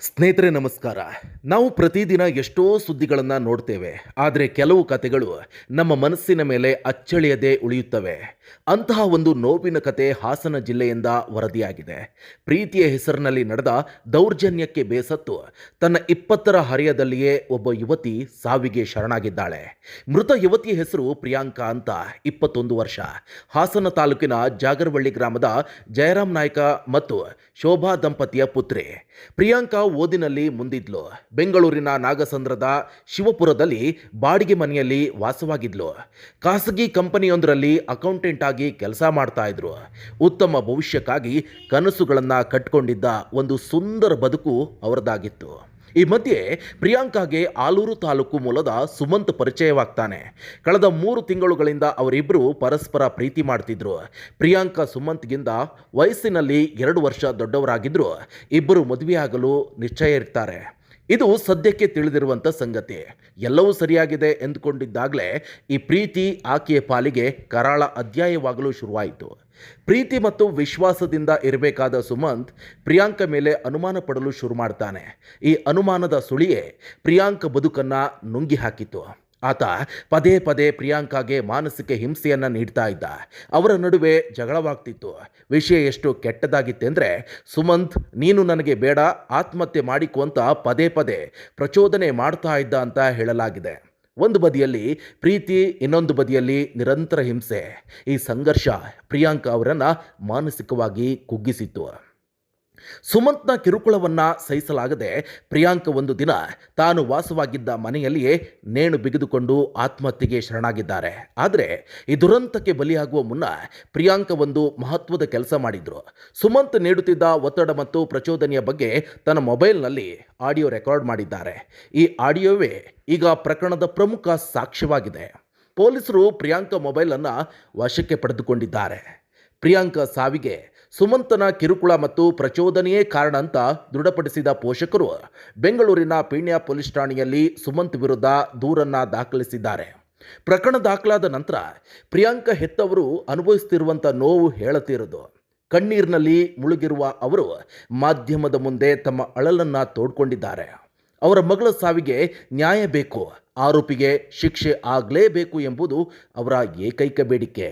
ಸ್ನೇಹಿತರೆ, ನಮಸ್ಕಾರ. ನಾವು ಪ್ರತಿದಿನ ಎಷ್ಟೋ ಸುದ್ದಿಗಳನ್ನು ನೋಡ್ತೇವೆ. ಆದರೆ ಕೆಲವು ಕತೆಗಳು ನಮ್ಮ ಮನಸ್ಸಿನ ಮೇಲೆ ಅಚ್ಚಳಿಯದೆ ಉಳಿಯುತ್ತವೆ. ಅಂತಹ ಒಂದು ನೋವಿನ ಕತೆ ಹಾಸನ ಜಿಲ್ಲೆಯಿಂದ ವರದಿಯಾಗಿದೆ. ಪ್ರೀತಿಯ ಹೆಸರಿನಲ್ಲಿ ನಡೆದ ದೌರ್ಜನ್ಯಕ್ಕೆ ಬೇಸತ್ತು ತನ್ನ ಇಪ್ಪತ್ತರ ಹರೆಯದಲ್ಲಿಯೇ ಒಬ್ಬ ಯುವತಿ ಸಾವಿಗೆ ಶರಣಾಗಿದ್ದಾಳೆ. ಮೃತ ಯುವತಿಯ ಹೆಸರು ಪ್ರಿಯಾಂಕಾ ಅಂತ ಇಪ್ಪತ್ತೊಂದು ವರ್ಷ. ಹಾಸನ ತಾಲೂಕಿನ ಜಾಗರವಳ್ಳಿ ಗ್ರಾಮದ ಜಯರಾಮ್ ನಾಯ್ಕ ಮತ್ತು ಶೋಭಾ ದಂಪತಿಯ ಪುತ್ರಿ. ಪ್ರಿಯಾಂಕಾ ಓದಿನಲ್ಲಿ ಮುಂದಿದ್ಲು. ಬೆಂಗಳೂರಿನ ನಾಗಸಂದ್ರದ ಶಿವಪುರದಲ್ಲಿ ಬಾಡಿಗೆ ಮನೆಯಲ್ಲಿ ವಾಸವಾಗಿದ್ಲು. ಖಾಸಗಿ ಕಂಪನಿಯೊಂದರಲ್ಲಿ ಅಕೌಂಟೆಂಟ್ ಆಗಿ ಕೆಲಸ ಮಾಡ್ತಾ ಇದ್ರು. ಉತ್ತಮ ಭವಿಷ್ಯಕ್ಕಾಗಿ ಕನಸುಗಳನ್ನು ಕಟ್ಕೊಂಡಿದ್ದ ಒಂದು ಸುಂದರ ಬದುಕು ಅವರದಾಗಿತ್ತು. ಈ ಮಧ್ಯೆ ಪ್ರಿಯಾಂಕಾಗೆ ಆಲೂರು ತಾಲೂಕು ಮೂಲದ ಸುಮಂತ್ ಪರಿಚಯವಾಗ್ತಾನೆ. ಕಳೆದ ಮೂರು ತಿಂಗಳುಗಳಿಂದ ಅವರಿಬ್ಬರು ಪರಸ್ಪರ ಪ್ರೀತಿ ಮಾಡ್ತಿದ್ರು. ಪ್ರಿಯಾಂಕಾ ಸುಮಂತ್ಗಿಂತ ವಯಸ್ಸಿನಲ್ಲಿ ಎರಡು ವರ್ಷ ದೊಡ್ಡವರಾಗಿದ್ದರು ಇಬ್ಬರು ಮದುವೆಯಾಗಲು ನಿಶ್ಚಯ ಇರ್ತಾರೆ. ಇದು ಸದ್ಯಕ್ಕೆ ತಿಳಿದಿರುವಂಥ ಸಂಗತಿ. ಎಲ್ಲವೂ ಸರಿಯಾಗಿದೆ ಎಂದುಕೊಂಡಿದ್ದಾಗಲೇ ಈ ಪ್ರೀತಿ ಆಕೆಯ ಪಾಲಿಗೆ ಕರಾಳ ಅಧ್ಯಾಯವಾಗಲು ಶುರುವಾಯಿತು. ಪ್ರೀತಿ ಮತ್ತು ವಿಶ್ವಾಸದಿಂದ ಇರಬೇಕಾದ ಸುಮಂತ್ ಪ್ರಿಯಾಂಕ ಮೇಲೆ ಅನುಮಾನ ಪಡಲು ಶುರು ಮಾಡ್ತಾನೆ. ಈ ಅನುಮಾನದ ಸುಳಿಯೇ ಪ್ರಿಯಾಂಕ ಬದುಕನ್ನು ನುಂಗಿ ಹಾಕಿತು ಆತ ಪದೇ ಪದೇ ಪ್ರಿಯಾಂಕಾಗೆ ಮಾನಸಿಕ ಹಿಂಸೆಯನ್ನು ನೀಡ್ತಾ ಇದ್ದ. ಅವರ ನಡುವೆ ಜಗಳವಾಗ್ತಿತ್ತು. ವಿಷಯ ಎಷ್ಟು ಕೆಟ್ಟದಾಗಿತ್ತೆಂದರೆ ಸುಮಂತ್, ನೀನು ನನಗೆ ಬೇಡ, ಆತ್ಮಹತ್ಯೆ ಮಾಡಿಕೊ ಅಂತ ಪದೇ ಪದೇ ಪ್ರಚೋದನೆ ಮಾಡ್ತಾ ಇದ್ದ ಅಂತ ಹೇಳಲಾಗಿದೆ. ಒಂದು ಬದಿಯಲ್ಲಿ ಪ್ರೀತಿ, ಇನ್ನೊಂದು ಬದಿಯಲ್ಲಿ ನಿರಂತರ ಹಿಂಸೆ. ಈ ಸಂಘರ್ಷ ಪ್ರಿಯಾಂಕಾ ಅವರನ್ನು ಮಾನಸಿಕವಾಗಿ ಕುಗ್ಗಿಸಿತ್ತು. ಸುಮಂತ್ನ ಕಿರುಕುಳವನ್ನು ಸಹಿಸಲಾಗದೆ ಪ್ರಿಯಾಂಕ ಒಂದು ದಿನ ತಾನು ವಾಸವಾಗಿದ್ದ ಮನೆಯಲ್ಲಿಯೇ ನೇಣು ಬಿಗಿದುಕೊಂಡು ಆತ್ಮಹತ್ಯೆಗೆ ಶರಣಾಗಿದ್ದಾರೆ. ಆದರೆ ಈ ದುರಂತಕ್ಕೆ ಬಲಿಯಾಗುವ ಮುನ್ನ ಪ್ರಿಯಾಂಕ ಒಂದು ಮಹತ್ವದ ಕೆಲಸ ಮಾಡಿದ್ರು. ಸುಮಂತ್ ನೀಡುತ್ತಿದ್ದ ಒತ್ತಡ ಮತ್ತು ಪ್ರಚೋದನೆಯ ಬಗ್ಗೆ ತನ್ನ ಮೊಬೈಲ್ನಲ್ಲಿ ಆಡಿಯೋ ರೆಕಾರ್ಡ್ ಮಾಡಿದ್ದಾರೆ. ಈ ಆಡಿಯೋವೇ ಈಗ ಪ್ರಕರಣದ ಪ್ರಮುಖ ಸಾಕ್ಷ್ಯವಾಗಿದೆ. ಪೊಲೀಸರು ಪ್ರಿಯಾಂಕ ಮೊಬೈಲನ್ನು ವಶಕ್ಕೆ ಪಡೆದುಕೊಂಡಿದ್ದಾರೆ. ಪ್ರಿಯಾಂಕಾ ಸಾವಿಗೆ ಸುಮಂತನ ಕಿರುಕುಳ ಮತ್ತು ಪ್ರಚೋದನೆಯೇ ಕಾರಣ ಅಂತ ದೃಢಪಡಿಸಿದ ಪೋಷಕರು ಬೆಂಗಳೂರಿನ ಪೀಣ್ಯ ಪೊಲೀಸ್ ಠಾಣೆಯಲ್ಲಿ ಸುಮಂತ್ ವಿರುದ್ಧ ದೂರನ್ನ ದಾಖಲಿಸಿದ್ದಾರೆ. ಪ್ರಕರಣ ದಾಖಲಾದ ನಂತರ ಪ್ರಿಯಾಂಕಾ ಹೆತ್ತವರು ಅನುಭವಿಸುತ್ತಿರುವಂಥ ನೋವು ಹೇಳುತ್ತಿರುವುದು ಕಣ್ಣೀರಿನಲ್ಲಿ ಮುಳುಗಿರುವ ಅವರು ಮಾಧ್ಯಮದ ಮುಂದೆ ತಮ್ಮ ಅಳಲನ್ನು ತೋಡ್ಕೊಂಡಿದ್ದಾರೆ. ಅವರ ಮಗಳ ಸಾವಿಗೆ ನ್ಯಾಯ ಬೇಕು, ಆರೋಪಿಗೆ ಶಿಕ್ಷೆ ಆಗಲೇಬೇಕು ಎಂಬುದು ಅವರ ಏಕೈಕ ಬೇಡಿಕೆ.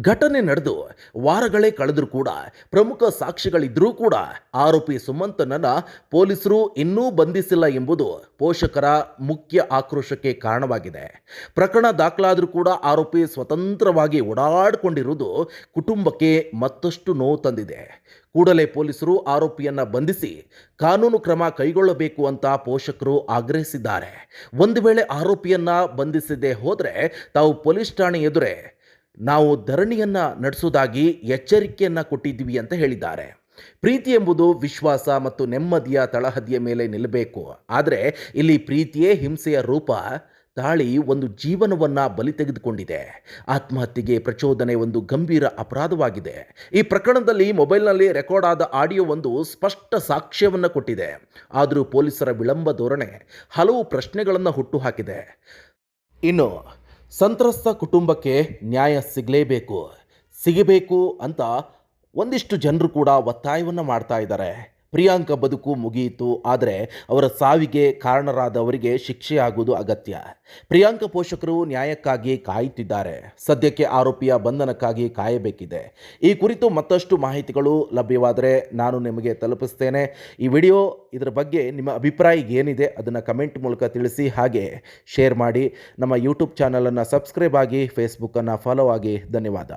ಘಟನೆ ನಡೆದು ವಾರಗಳೇ ಕಳೆದರೂ ಕೂಡ ಪ್ರಮುಖ ಸಾಕ್ಷಿಗಳಿದ್ದರೂ ಕೂಡ ಆರೋಪಿ ಸುಮಂತನನ್ನು ಪೊಲೀಸರು ಇನ್ನೂ ಬಂಧಿಸಿಲ್ಲ ಎಂಬುದು ಪೋಷಕರ ಮುಖ್ಯ ಆಕ್ರೋಶಕ್ಕೆ ಕಾರಣವಾಗಿದೆ. ಪ್ರಕರಣ ದಾಖಲಾದರೂ ಕೂಡ ಆರೋಪಿ ಸ್ವತಂತ್ರವಾಗಿ ಓಡಾಡಿಕೊಂಡಿರುವುದು ಕುಟುಂಬಕ್ಕೆ ಮತ್ತಷ್ಟು ನೋವು ತಂದಿದೆ. ಕೂಡಲೇ ಪೊಲೀಸರು ಆರೋಪಿಯನ್ನ ಬಂಧಿಸಿ ಕಾನೂನು ಕ್ರಮ ಕೈಗೊಳ್ಳಬೇಕು ಅಂತ ಪೋಷಕರು ಆಗ್ರಹಿಸಿದ್ದಾರೆ. ಒಂದು ವೇಳೆ ಆರೋಪಿಯನ್ನ ಬಂಧಿಸದೆ ಹೋದರೆ ತಾವು ಪೊಲೀಸ್ ಠಾಣೆ ಎದುರೇ ನಾವು ಧರಣಿಯನ್ನು ನಡೆಸೋದಾಗಿ ಎಚ್ಚರಿಕೆಯನ್ನು ಕೊಟ್ಟಿದ್ದೀವಿ ಅಂತ ಹೇಳಿದ್ದಾರೆ. ಪ್ರೀತಿ ಎಂಬುದು ವಿಶ್ವಾಸ ಮತ್ತು ನೆಮ್ಮದಿಯ ತಳಹದಿಯ ಮೇಲೆ ನಿಲ್ಲಬೇಕು. ಆದರೆ ಇಲ್ಲಿ ಪ್ರೀತಿಯೇ ಹಿಂಸೆಯ ರೂಪ. ತಾಳಿ ಒಂದು ಜೀವನವನ್ನು ಬಲಿ ತೆಗೆದುಕೊಂಡಿದೆ. ಆತ್ಮಹತ್ಯೆಗೆ ಪ್ರಚೋದನೆ ಒಂದು ಗಂಭೀರ ಅಪರಾಧವಾಗಿದೆ. ಈ ಪ್ರಕರಣದಲ್ಲಿ ಮೊಬೈಲ್ನಲ್ಲಿ ರೆಕಾರ್ಡ್ ಆದ ಆಡಿಯೋ ಒಂದು ಸ್ಪಷ್ಟ ಸಾಕ್ಷ್ಯವನ್ನು ಕೊಟ್ಟಿದೆ. ಆದರೂ ಪೊಲೀಸರ ವಿಳಂಬ ಧೋರಣೆ ಹಲವು ಪ್ರಶ್ನೆಗಳನ್ನು ಹುಟ್ಟುಹಾಕಿದೆ ಇನ್ನು ಸಂತ್ರಸ್ತ ಕುಟುಂಬಕ್ಕೆ ನ್ಯಾಯ ಸಿಗಲೇಬೇಕು. ಸಿಗಬೇಕು ಅಂತ ಒಂದಿಷ್ಟು ಜನರು ಕೂಡ ಒತ್ತಾಯವನ್ನು ಮಾಡ್ತಾ ಇದ್ದಾರೆ. ಪ್ರಿಯಾಂಕ ಬದುಕು ಮುಗಿಯಿತು, ಆದರೆ ಅವರ ಸಾವಿಗೆ ಕಾರಣರಾದವರಿಗೆ ಶಿಕ್ಷೆಯಾಗುವುದು ಅಗತ್ಯ. ಪ್ರಿಯಾಂಕ ಪೋಷಕರು ನ್ಯಾಯಕ್ಕಾಗಿ ಕಾಯುತ್ತಿದ್ದಾರೆ. ಸದ್ಯಕ್ಕೆ ಆರೋಪಿಯ ಬಂಧನಕ್ಕಾಗಿ ಕಾಯಬೇಕಿದೆ. ಈ ಕುರಿತು ಮತ್ತಷ್ಟು ಮಾಹಿತಿಗಳು ಲಭ್ಯವಾದರೆ ನಾನು ನಿಮಗೆ ತಲುಪಿಸ್ತೇನೆ. ಈ ವಿಡಿಯೋ ಇದರ ಬಗ್ಗೆ ನಿಮ್ಮ ಅಭಿಪ್ರಾಯ ಏನಿದೆ ಅದನ್ನು ಕಮೆಂಟ್ ಮೂಲಕ ತಿಳಿಸಿ, ಹಾಗೆ ಶೇರ್ ಮಾಡಿ. ನಮ್ಮ ಯೂಟ್ಯೂಬ್ ಚಾನಲನ್ನು ಸಬ್ಸ್ಕ್ರೈಬ್ ಆಗಿ ಫೇಸ್ಬುಕ್ಕನ್ನು ಫಾಲೋ ಆಗಿ. ಧನ್ಯವಾದ.